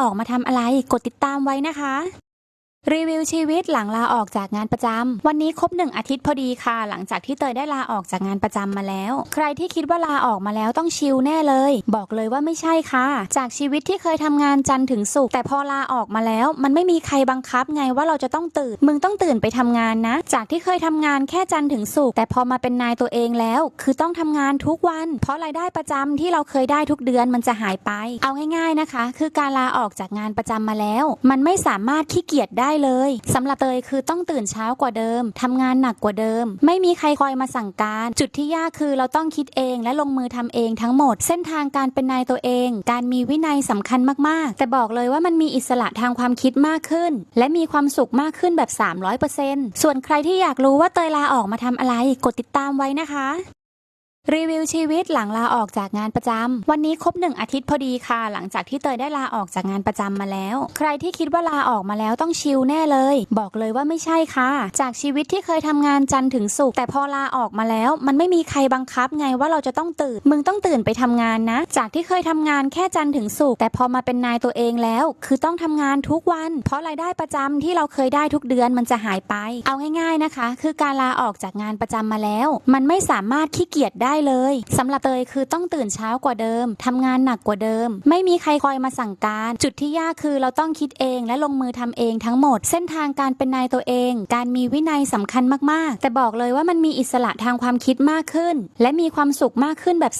ออกมาทำอะไร กดติดตามไว้นะคะ รีวิวชีวิตหลังลาออกจากงานประจำวันนี้ครบหนึ่งอาทิตย์พอดีค่ะ หลังจากที่เตยได้ลาออกจากงานประจำมาแล้ว ใครที่คิดว่าลาออกมาแล้วต้องชิลแน่เลย บอกเลยว่าไม่ใช่ค่ะ จากชีวิตที่เคยทำงานจันทร์ถึงศุกร์แต่พอลาออกมาแล้ว มันไม่มีใครบังคับไงว่าเราจะต้องตื่น มึงต้องตื่นไปทำงานนะ จากที่เคยทำงานแค่จันทร์ถึงศุกร์แต่พอมาเป็นนายตัวเองแล้ว คือต้องทำงานทุกวัน เพราะรายได้ประจำที่เราเคยได้ทุกเดือนมันจะหายไป เอาง่าย ๆนะคะ คือการลาออกจากงานประจำมาแล้ว มันไม่สามารถขี้เกียจได้เลยสำหรับเตยคือต้องตื่นเช้ากว่าเดิมทำงานหนักกว่าเดิม ไม่มีใครคอยมาสั่งการ จุดที่ยากคือเราต้องคิดเองและลงมือทำเองทั้งหมด เส้นทางการเป็นนายตัวเอง การมีวินัยสำคัญมากๆ แต่บอกเลยว่ามันมีอิสระทางความคิดมากขึ้น และมีความสุขมากขึ้นแบบ 300%ส่วนใครที่อยากรู้ว่าเตยลาออกมาทำอะไร กดติดตามไว้นะคะ รีวิวชีวิตหลังลาออกจากงานประจำวันนี้ครบหนึ่งอาทิตย์พอดีค่ะ หลังจากที่เตยได้ลาออกจากงานประจำมาแล้ว ใครที่คิดว่าลาออกมาแล้วต้องชิลแน่เลย บอกเลยว่าไม่ใช่ค่ะ จากชีวิตที่เคยทำงานจันทร์ถึงศุกร์แต่พอลาออกมาแล้ว มันไม่มีใครบังคับไงว่าเราจะต้องตื่น มึงต้องตื่นไปทำงานนะ จากที่เคยทำงานแค่จันทร์ถึงศุกร์แต่พอมาเป็นนายตัวเองแล้ว คือต้องทำงานทุกวัน เพราะรายได้ประจำที่เราเคยได้ทุกเดือนมันจะหายไป เอาง่าย ๆนะคะ คือการลาออกจากงานประจำมาแล้ว มันไม่สามารถขี้เกียจได้ได้เลยสำหรับเตยคือต้องตื่นเช้ากว่าเดิมทำงานหนักกว่าเดิม ไม่มีใครคอยมาสั่งการ จุดที่ยากคือเราต้องคิดเองและลงมือทำเองทั้งหมด เส้นทางการเป็นนายตัวเอง การมีวินัยสำคัญมากๆ แต่บอกเลยว่ามันมีอิสระทางความคิดมากขึ้น และมีความสุขมากขึ้นแบบ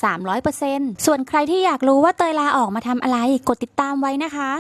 300%ส่วนใครที่อยากรู้ว่าเตยลาออกมาทำอะไร กดติดตามไว้นะคะ